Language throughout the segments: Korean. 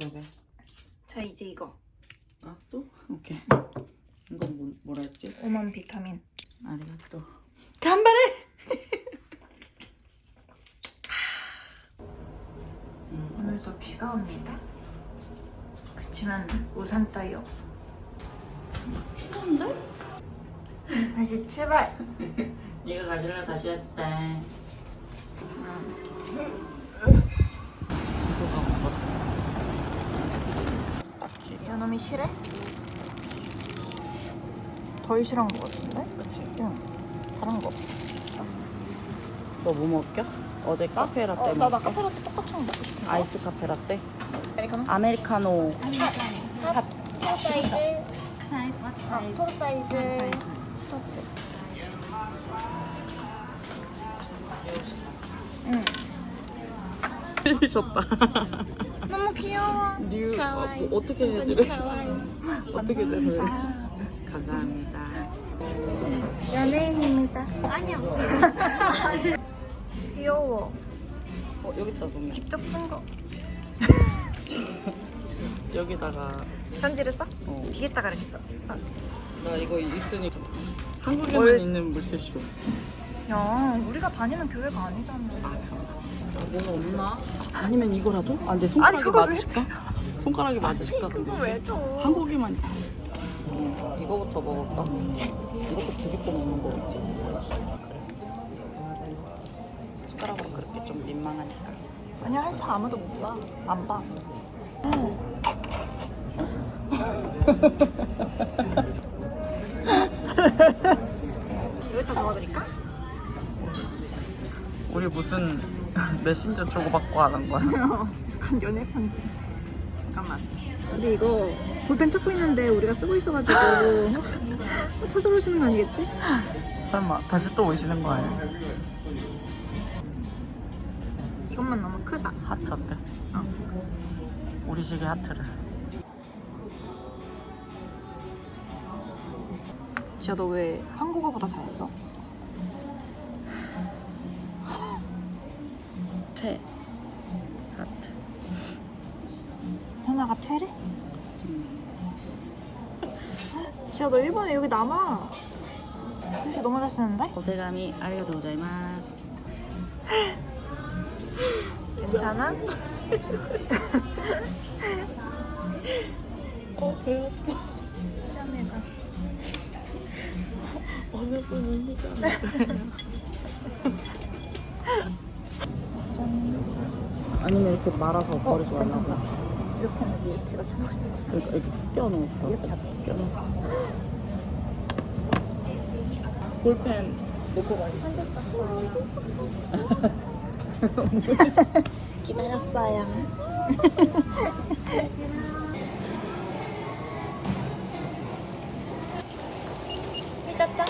그러게. 자 이제 이거 아 또? 오케이. 이건 뭐, 뭐라 했지? 오만 비타민. 아리가또. 간발해. 음, 오늘도 비가 옵니다. 그렇지만 우산 따위 없어. 추운데? 다시 출발. 네가 가질라 다시 했대. 연 싫어? 덜 싫어한 것 같은데? 그치? 응. 다른 거. 너 뭐 먹겨? 어제 카페 라떼 어, 나, 나? 카페라떼 똑같이 먹고 싶은데. 아이스 카페 라떼? 아메리카노? 아메리카노. 핫. 토 사이즈. Size, what 아, size? 토 사이즈. What size? 터치. 틀리셨다. 너무 귀여워. 뉴, 어. 뭐 어떻게 해드려? 어떻게 해드려? 아, 감사합니다. 연예인입니다. 아니요. 귀여워. 어, 여기 있다, 송이. 직접 쓴 거. 여기다가, 편지를 써? 어, 뒤에다가 이렇게 써. 아, 나 이거 있으니까. 한국에만 뭘- 있는 물티슈. 야, 우리가 다니는 교회가 아니잖아. 뭐가 없나? 아니면 이거라도? 아, 내 그걸 왜 맞으실까? 손가락이 맞으실까? 그거 근데. 왜 줘? 한국에만. 음, 이거부터 먹을까? 이것도 뒤집고 먹는 거겠지? 그래. 숟가락으로 그렇게 좀 민망하니까. 아니야, 할때 아무도 못 봐. 안 봐. 여기다 넣어드릴까? 우리 무슨 메신저 주고받고 하는 거야? 약간 연애 편지. 잠깐만. 근데 이거 볼펜 찾고 있는데 우리가 쓰고 있어가지고 찾아오시는 거 아니겠지? 설마 다시 또 오시는 거 아니야? 이것만 너무 크다. 하트 어때? 어. 우리 식의 하트를. 지아 너왜 한국어보다 잘 써? 퇴. 하트. 현아가 퇴래? 지아 너 일본에 여기 남아. 글씨 너무 잘 쓰는데? 고자이마스. 괜찮아? 어, 배 아파. 짠해가. 어느 희잖아. 아니면 이렇게 말아서 버리지 말라고. 이렇게 했는데 이렇게 해가지고. 이렇게, 이렇게 껴놓을까? 이렇게 하자. 껴놓을까? 볼펜 놓고 가기. 기다렸어요. 삐졌죠?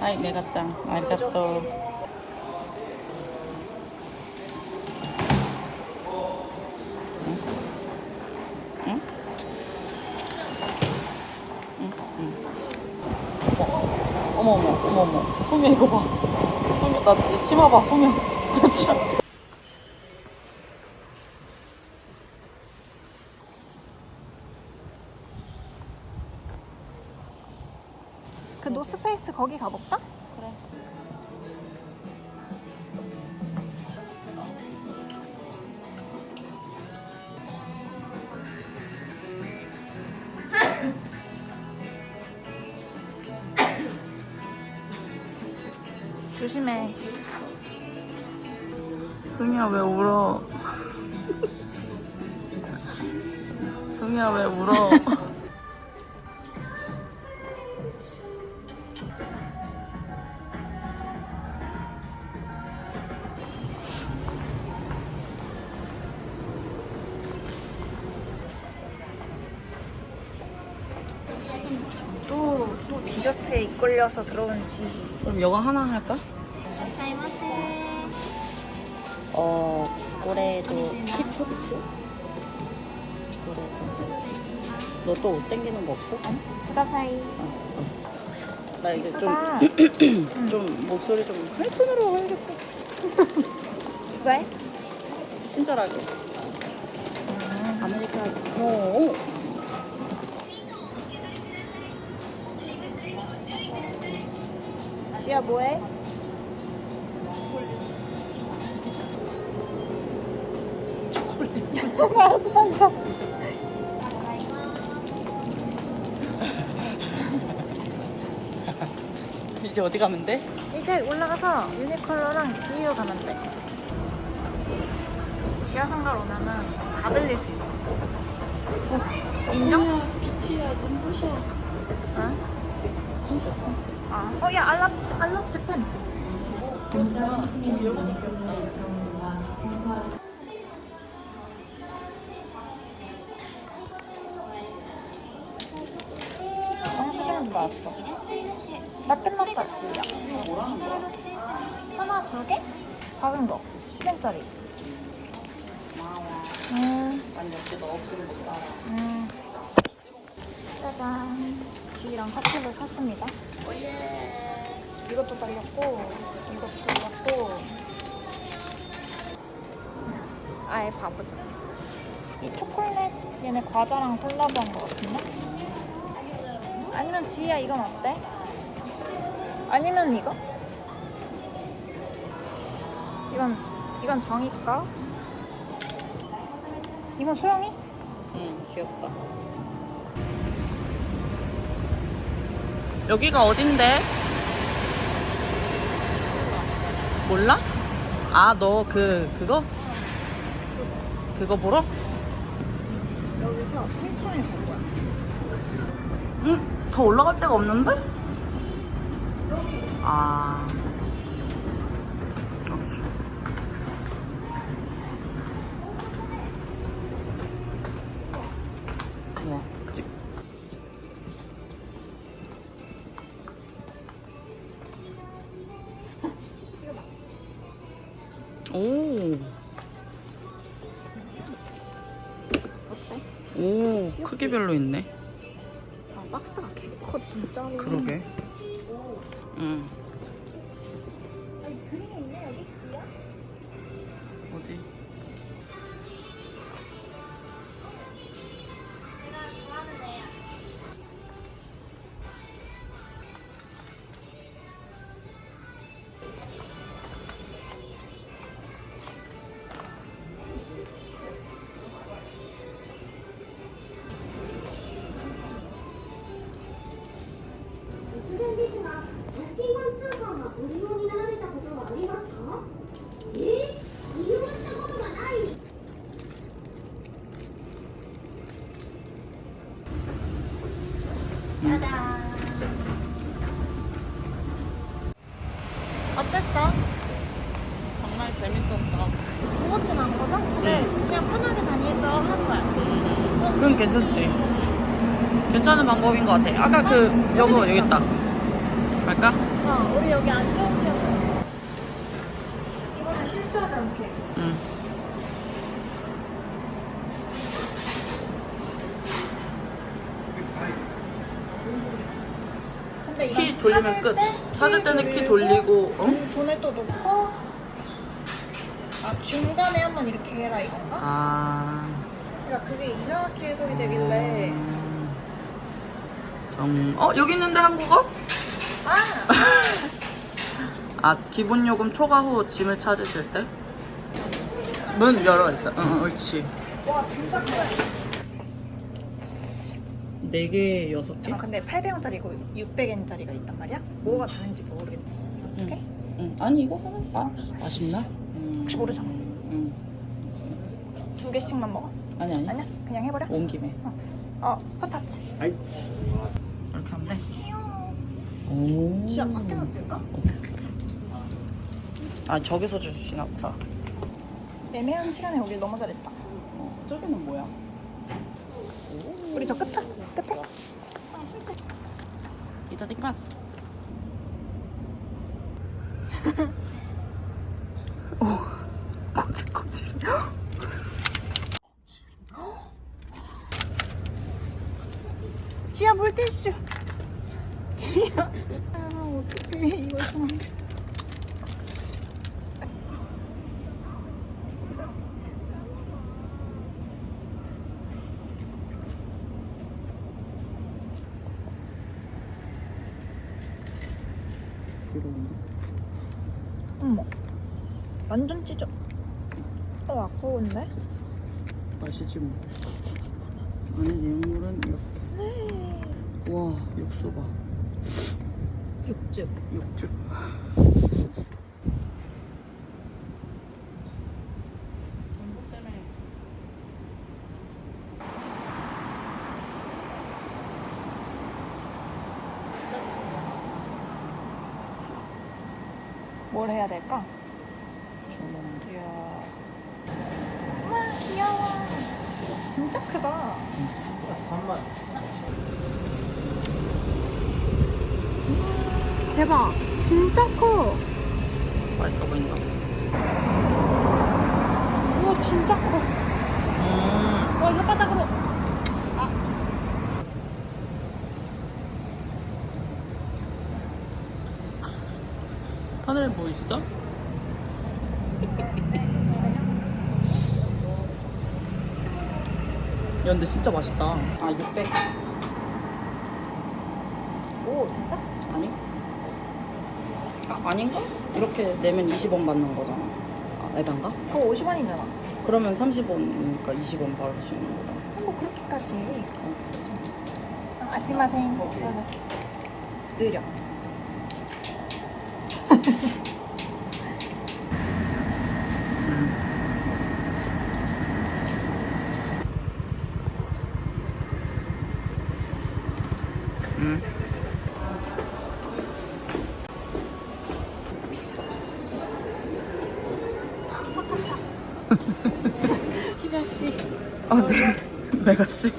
하이, 메가짱. 아리가또. 어머, 어머, 어머, 어머. 소미 이거 봐. 소미, 나 치마 봐, 소미. 저 치. 그 노스페이스 거기 가볼까? 승희야 왜 울어? 승희야 왜 울어? 또, 또 디저트에 이끌려서 들어온 지. 그럼 이거 하나 할까? 어, 올해도 키포츠? 올해도. 너 또 옷 땡기는 거 없어? 구다사이. 어, 어. 나 이제 예쁘다. 좀, 좀 목소리 좀 할톤으로 해야겠어. 왜? 친절하게. 아메리카노. 오. 어, 어. 지야 뭐해? 알았어 빨리 사. 이제 어디 가면 돼? 이제 올라가서 유니클로랑 지유 가면 돼. 지하상가로 오면은 다 들릴 수 있어. 어, 인정? 빛이야 눈부셔. 응? 컨셉 컨셉. 아, 어, 야, I love Japan. 영수증도 나왔어. 나 끝났다, 지야. 하나, 두 개? 작은 거. 10엔짜리. 음, 난 역시 너 없으면 못 살아. 음. 짜잔. 지이랑 커피를 샀습니다. 이것도 달렸고, 이것도 달렸고. 아예 봐보자. 이 초콜릿 얘네 과자랑 콜라보한 것 같은데? 아니면 지희야 이건 어때? 아니면 이거? 이건 이건 정이 거. 이건 소영이? 응 귀엽다. 여기가 어딘데? 몰라? 아 너 그 그거? 그거 보러? 여기서 1층에 갈 거야. 응? 더 올라갈 데가 없는데? 아. 우와, 찍. 오, 어때? 오, 크기별로 있네. 진짜로. 그러게. 응. 아니 그림이 있네 여기 지야? 어디? 괜찮은 방법인 것 같아. 아까 그 여기 여기 있다. 갈까? 어, 우리 여기 안 좋은 데 이번엔 실수하지 않게. 응. 근데 이건 키 돌리면 찾을 끝. 때 찾을 때는 키 돌리고 돌리고, 어? 돈을 또 놓고 아 중간에 한번 이렇게 해라 이건가? 아. 그러니까 그게 이상하게 해석이 되길래 음. 정. 어 여기 있는데 한국어? 아아 기본 요금 초과 후 짐을 찾으실 때. 문 열어 일단. 응, 응 옳지. 와 진짜 크네. 네 개, 여섯 개? 아 근데 800원짜리고 600엔짜리가 있단 말이야? 뭐가 다른지 모르겠네. 어떻게? 응. 아니 이거 하나. 아 아쉽나? 음. 혹시 모르잖아. 응. 두 개씩만 먹어? 아니 아니. 아니야? 그냥 해버려? 온 김에. 어, 포타치. 이 렇게 하면 돼. 오. 지아 밖에서 찍을까? 아 저기서 주시나 보다. 애매한 시간에 오길 너무 잘했다. 어, 저기는 뭐야? 우리 저 끝에? 끝에? 이따 띵pas. 오, 거칠거칠. 지아 물티슈. 아니야. 아, 어떡해. 이거 좀. 들어온다. 어머. 완전 찢어. 어, 아까운데? 마시지 뭐. 안에 내용물은 이렇게. 네. 와, 육수 봐. 육즙. 육즙. 뭘 해야 될까? 주문. 이야. 우와, 귀여워. 진짜 크다. 대박. 진짜 커. 맛있어 보인다. 우와, 진짜 커. 음. 와, 혓바닥으로. 하늘에 뭐 있어? 야, 근데 진짜 맛있다. 아, 600. 오, 됐어? 아, 아닌가? 이렇게 내면 20원 받는 거잖아. 아, 에반가? 그거 50원이잖아. 그러면 30원이니까 20원 받을 수 있는 거잖아. 뭐 그렇게까지. 아시마생. 맞아. 느려. 응. 희자씨. 아, 네. 메가씨.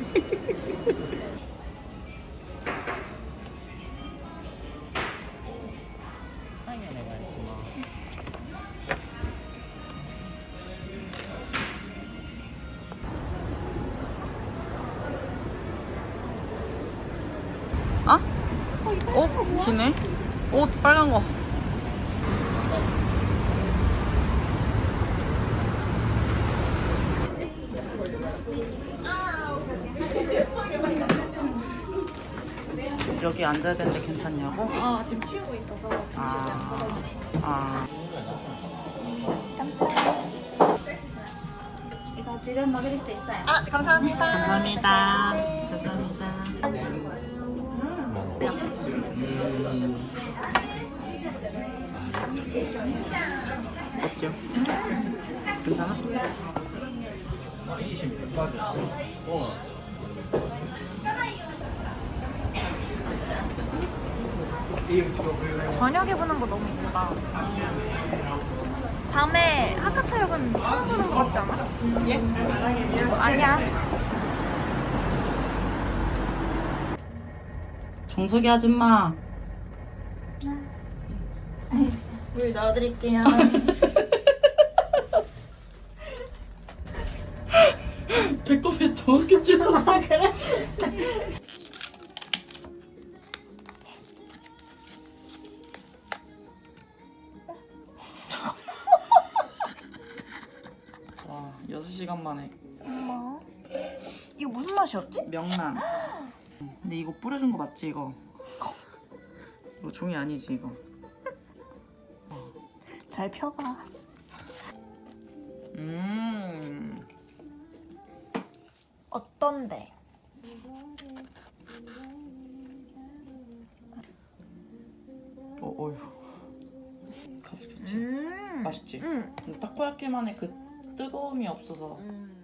여기 앉아야 되는데 괜찮냐고? 아, 지금 치우고 있어서. 아, 아. 이거 지금 먹을 수 있어요. 아, 감사합니다. 감사합니다. 감사합니다. 어때요? 괜찮아? 저녁에 보는 거 너무 이쁘다. 밤에 하카타역은 처음 보는 거 같지 않아? 예? 아니야. 정석이 아줌마. 물 넣어드릴게요. 배꼽에 정확히 찔러. 아, 그래? 명란. 근데 이거 뿌려준 거 맞지, 이거? 이거 종이 아니지, 이거? 잘 펴봐. 음. 어떤데? 어, 어휴. 가수 좋지? 음. 맛있지? 음. 근데 타코야끼만의 그 뜨거움이 없어서 음.